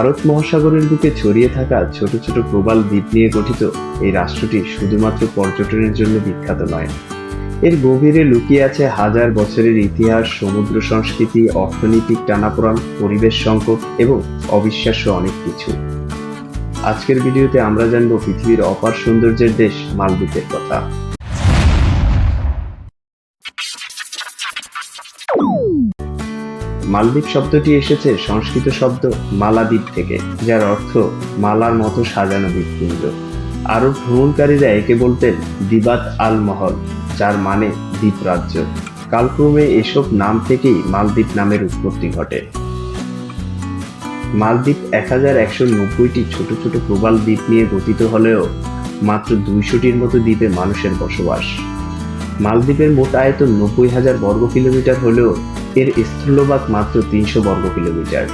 ভারত মহাসাগরের বুকে ছড়িয়ে থাকা ছোট ছোট প্রবাল দ্বীপ নিয়ে গঠিত এই রাষ্ট্রটি শুধুমাত্র পর্যটনের জন্য বিখ্যাত নয়। এর গভীরে লুকিয়ে আছে হাজার বছরের ইতিহাস, সমুদ্র সংস্কৃতি অর্থনৈতিক টানাপোড়ান, পরিবেশ সংকট এবং অবিশ্বাস্য অনেক কিছু। আজকের ভিডিওতে আমরা জানব পৃথিবীর অপার সৌন্দর্যের দেশ মালদ্বীপের কথা। মালদ্বীপ শব্দটি এসেছে সংস্কৃত শব্দ মালাদ্বীপ থেকে, যার অর্থ মালার মতো সাজানো দ্বীপপুঞ্জ আরব ভ্রমণকারীরা একে বলতেন দিবাত আল মহল, যার মানে দ্বীপরাজ্য কালক্রমে এসব নাম থেকেই মালদ্বীপ নামের উৎপত্তি ঘটে। মালদ্বীপ এক হাজার একশো নব্বইটি ছোট ছোট প্রবাল দ্বীপ নিয়ে গঠিত হলেও মাত্র দুইশোটির মতো দ্বীপে মানুষের বসবাস। মালদ্বীপের মোট আয়তন নব্বই হাজার বর্গ কিলোমিটার হলেও এর স্থূলভাগ মাত্র তিনশো বর্গ কিলোমিটার।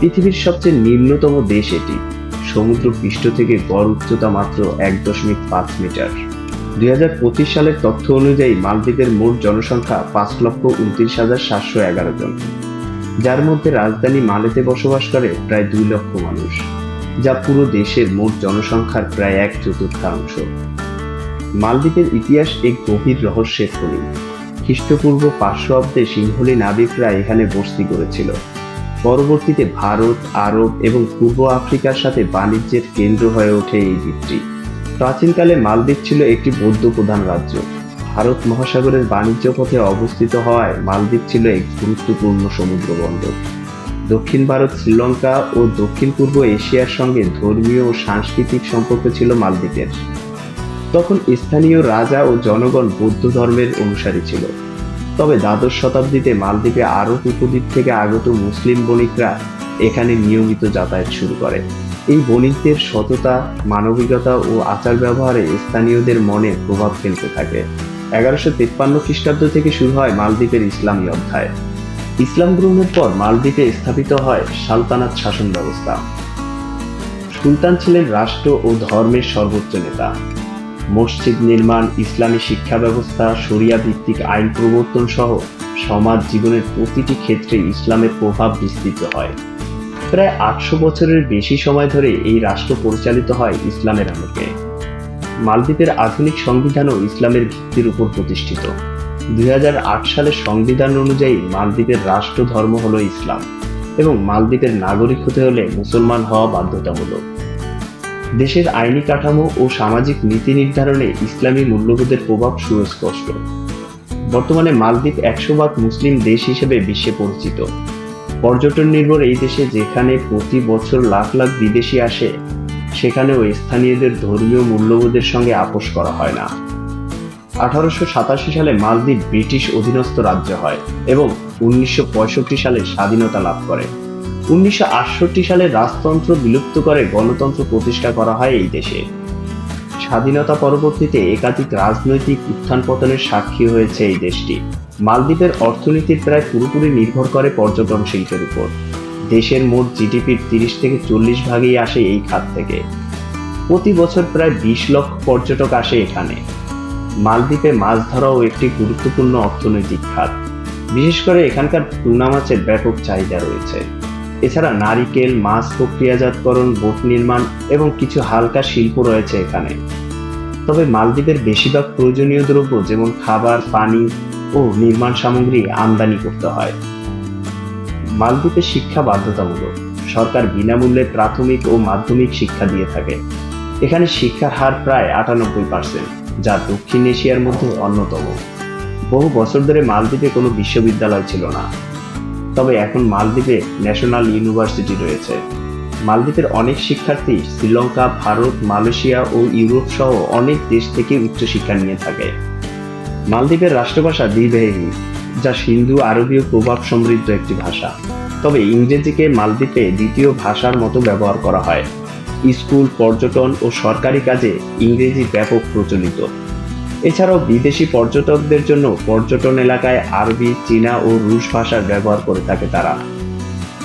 পৃথিবীর সবচেয়ে নিম্নতম দেশ এটি। সমুদ্র পৃষ্ঠ থেকে গড় উচ্চতা মাত্র এক দশমিক পাঁচ মিটার। দুই হাজার পঁচিশ সালের তথ্য অনুযায়ী মালদ্বীপের মোট জনসংখ্যা পাঁচ লক্ষ উনত্রিশ হাজার সাতশো এগারো জন। যার মধ্যে রাজধানী মালেতে বসবাস করে প্রায় দুই লক্ষ মানুষ, যা পুরো দেশের মোট জনসংখ্যার প্রায় এক চতুর্থাংশ। মালদ্বীপের ইতিহাস এক গভীর রহস্যের খনি। খ্রিস্টপূর্ব পাঁচশো অব্দে সিংহলী নাবিকরা এখানে বসতি করেছিল। পরবর্তীতে ভারত, আরব এবং পূর্ব আফ্রিকার সাথে বাণিজ্যের কেন্দ্র হয়ে ওঠে এই দ্বীপটি। প্রাচীনকালে মালদ্বীপ ছিল একটি বৌদ্ধ প্রধান রাজ্য। ভারত মহাসাগরের বাণিজ্য পথে অবস্থিত হওয়ায় মালদ্বীপ ছিল এক গুরুত্বপূর্ণ সমুদ্র বন্দর দক্ষিণ ভারত, শ্রীলঙ্কা ও দক্ষিণ পূর্ব এশিয়ার সঙ্গে ধর্মীয় ও সাংস্কৃতিক সম্পর্ক ছিল মালদ্বীপের। তখন স্থানীয় রাজা ও জনগণ বৌদ্ধ ধর্মের অনুসারী ছিল। তবে দ্বাদশ শতাব্দীতে মালদ্বীপে আরব উপদ্বীপ থেকে আগত মুসলিম বণিকরা এখানে নিয়মিত যাতায়াত শুরু করে। এই বণিকদের সততা, মানবিকতা ও আচার ব্যবহারে স্থানীয়দের মনে প্রভাব ফেলতে থাকে। এগারোশো তেপ্পান্ন খ্রিস্টাব্দ থেকে শুরু হয় মালদ্বীপের ইসলামী অধ্যায়। ইসলাম গ্রহণের পর মালদ্বীপে স্থাপিত হয় সালতানাত শাসন ব্যবস্থা। সুলতান ছিলেন রাষ্ট্র ও ধর্মের সর্বোচ্চ নেতা। মসজিদ নির্মাণ, ইসলামী শিক্ষা ব্যবস্থা শরিয়া ভিত্তিক আইন প্রবর্তন সহ সমাজ জীবনের প্রতিটি ক্ষেত্রে ইসলামের প্রভাব বিস্তৃত হয়। প্রায় আটশো বছরের বেশি সময় ধরে এই রাষ্ট্র পরিচালিত হয় ইসলামের আলোকে। মালদ্বীপের আধুনিক সংবিধানও ইসলামের ভিত্তির উপর প্রতিষ্ঠিত। দুই হাজার আট সালের সংবিধান অনুযায়ী মালদ্বীপের রাষ্ট্র ধর্ম হল ইসলাম এবং মালদ্বীপের নাগরিক হতে হলে মুসলমান হওয়া বাধ্যতামূলক। দেশের আইনি কাঠামো ও সামাজিক নীতি নির্ধারণে ইসলামী মূল্যবোধের প্রভাব সুস্পষ্ট। বর্তমানে মালদ্বীপ একশো ভাগ মুসলিম দেশ হিসেবে বিশ্বে পরিচিত। পর্যটন নির্ভর এই দেশে যেখানে প্রতি বছর লাখ লাখ বিদেশি আসে, সেখানেও স্থানীয়দের ধর্মীয় মূল্যবোধের সঙ্গে আপোষ করা হয় না। আঠারোশো সাতাশি সালে মালদ্বীপ ব্রিটিশ অধীনস্থ রাজ্য হয় এবং উনিশশো পঁয়ষট্টি সালে স্বাধীনতা লাভ করে। উনিশশো আটষট্টি সালে রাজতন্ত্র বিলুপ্ত করে গণতন্ত্র প্রতিষ্ঠা করা হয় এই দেশে। স্বাধীনতা পরবর্তীতে একাধিক রাজনৈতিক উত্থান পতনের সাক্ষী হয়েছে এই দেশটি। মালদ্বীপের অর্থনীতির প্রায় পুরোপুরি নির্ভর করে পর্যটন শিল্পের উপর। দেশের মোট জিডিপির তিরিশ থেকে চল্লিশ ভাগই আসে এই খাত থেকে। প্রতি বছর প্রায় বিশ লক্ষ পর্যটক আসে এখানে। মালদ্বীপে মাছ ধরাও একটি গুরুত্বপূর্ণ অর্থনৈতিক খাত। বিশেষ করে এখানকার টুনা মাছের ব্যাপক চাহিদা রয়েছে। এছাড়া নারিকেল মাছ প্রক্রিয়াজাতকরণ বোট নির্মাণ এবং কিছু হালকা শিল্প রয়েছে এখানে। তবে মালদ্বীপের বেশিরভাগ প্রয়োজনীয় দ্রব্য যেমন খাবার, পানি ও নির্মাণ সামগ্রী আমদানি করতে হয়। মালদ্বীপে শিক্ষা বাধ্যতামূলক। সরকার বিনামূল্যে প্রাথমিক ও মাধ্যমিক শিক্ষা দিয়ে থাকে। এখানে শিক্ষার হার প্রায় আটানব্বই পার্সেন্ট, যা দক্ষিণ এশিয়ার মধ্যে অন্যতম। বহু বছর ধরে মালদ্বীপে কোনো বিশ্ববিদ্যালয় ছিল না। তবে এখন মালদ্বীপে ন্যাশনাল ইউনিভার্সিটি রয়েছে। মালদ্বীপের অনেক শিক্ষার্থী শ্রীলঙ্কা, ভারত, মালয়েশিয়া ও ইউরোপ সহ অনেক দেশ থেকে উচ্চশিক্ষা নিয়ে থাকে। মালদ্বীপের রাষ্ট্রভাষা দ্বিবাহী যা সিন্ধু আরবীয় প্রভাব সমৃদ্ধ একটি ভাষা। তবে ইংরেজিকে মালদ্বীপে দ্বিতীয় ভাষার মতো ব্যবহার করা হয়। স্কুল, পর্যটন ও সরকারি কাজে ইংরেজি ব্যাপক প্রচলিত। এছাড়াও বিদেশি পর্যটকদের জন্য পর্যটন এলাকায় আরবি, চীনা ও রুশ ভাষার ব্যবহার করে থাকে তারা।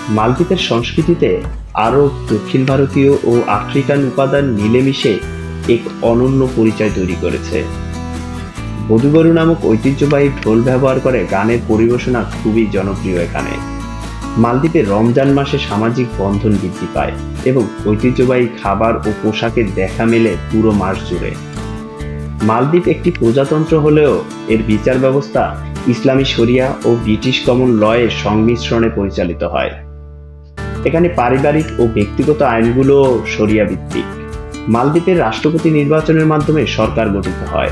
মালদ্বীপের সংস্কৃতিতে আরব, দক্ষিণ ভারতীয় ও আফ্রিকান উপাদান মিলেমিশে এক অনন্য পরিচয় তৈরি করেছে। বধুগরু নামক ঐতিহ্যবাহী ঢোল ব্যবহার করে গানের পরিবেশনা খুবই জনপ্রিয় এখানে। মালদ্বীপে রমজান মাসে সামাজিক বন্ধন বৃদ্ধি পায় এবং ঐতিহ্যবাহী খাবার ও পোশাকের দেখা মেলে পুরো মাস জুড়ে। মালদ্বীপ একটি প্রজাতন্ত্র হলেও এর বিচার ব্যবস্থা ইসলামী শরিয়া ও ব্রিটিশ কমন লয়ের সংমিশ্রণে পরিচালিত হয়। এখানে পারিবারিক ও ব্যক্তিগত আইনগুলো শরিয়া ভিত্তিক মালদ্বীপের রাষ্ট্রপতি নির্বাচনের মাধ্যমে সরকার গঠিত হয়।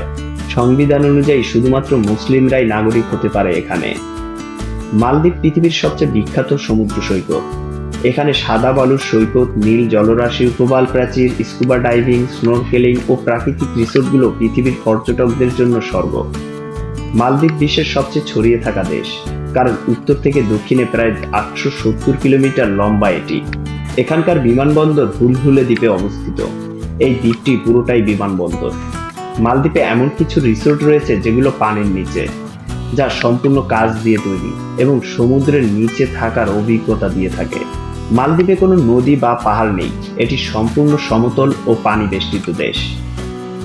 সংবিধান অনুযায়ী শুধুমাত্র মুসলিমরাই নাগরিক হতে পারে এখানে। মালদ্বীপ পৃথিবীর সবচেয়ে বিখ্যাত সমুদ্র সৈকত। এখানে সাদা বালুর সৈকত, নীল জলরাশি প্রবাল প্রাচীর, স্কুবা ডাইভিং, স্নোরকেলিং ও প্রাকৃতিক রিসোর্টগুলো পৃথিবীর পর্যটকদের জন্য স্বর্গ। মালদ্বীপ বিশ্বের সবচেয়ে ছড়িয়ে থাকা দেশ, কারণ উত্তর থেকে দক্ষিণে প্রায় আটশো সত্তর কিলোমিটার লম্বা এটি। এখানকার বিমানবন্দর হুলহুলে দ্বীপে অবস্থিত। এই দ্বীপটি পুরোটাই বিমানবন্দর। মালদ্বীপে এমন কিছু রিসোর্ট রয়েছে যেগুলো পানির নিচে, যা সম্পূর্ণ কাজ দিয়ে তৈরি এবং সমুদ্রের নিচে থাকার অভিজ্ঞতা দিয়ে থাকে। মালদ্বীপে কোনো নদী বা পাহাড় নেই। এটি সম্পূর্ণ সমতল ও পানি বেষ্টিত দেশ।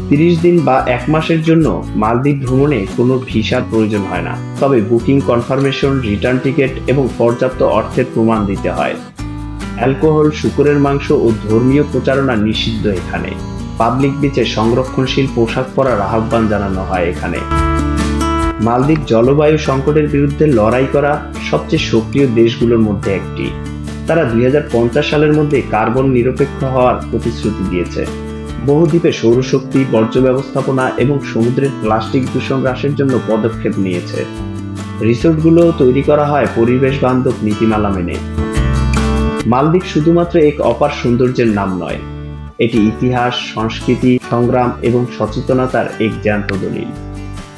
তিরিশ দিন বা এক মাসের জন্য মালদ্বীপ ভ্রমণে কোনো ভিসার প্রয়োজন হয় না। তবে বুকিং কনফার্মেশন, রিটার্ন টিকিট এবং পর্যাপ্ত অর্থের প্রমাণ দিতে হয়। অ্যালকোহল, শুকুরের মাংস ও ধর্মীয় প্রচারণা নিষিদ্ধ এখানে। পাবলিক বিচে সংরক্ষণশীল পোশাক পরার আহ্বান জানানো হয় এখানে। মালদ্বীপ জলবায়ু সংকটের বিরুদ্ধে লড়াই করা সবচেয়ে সক্রিয় দেশগুলোর মধ্যে একটি। তারা দুই হাজার পঞ্চাশ সালের মধ্যে কার্বন নিরপেক্ষ হওয়ার প্রতিশ্রুতি দিয়েছে। বহু দ্বীপে সৌরশক্তি, বর্জ্য ব্যবস্থাপনা এবং সমুদ্রের প্লাস্টিক দূষণ হ্রাসের জন্য পদক্ষেপ নিয়েছে। রিসোর্টগুলো তৈরি করা হয় পরিবেশ বান্ধব নীতিমালা মেনে। মালদ্বীপ শুধুমাত্র এক অপার সৌন্দর্যের নাম নয়, এটি ইতিহাস, সংস্কৃতি, সংগ্রাম এবং সচেতনতার এক জ্যান্ত দলিল।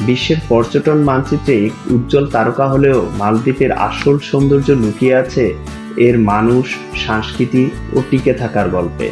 বিশ্বের পর্যটন মানচিত্রে উজ্জ্বল তারকা হলেও মালদ্বীপের আসল সৌন্দর্য লুকিয়ে আছে এর মানুষ, সংস্কৃতি ও টিকে থাকার গল্পে।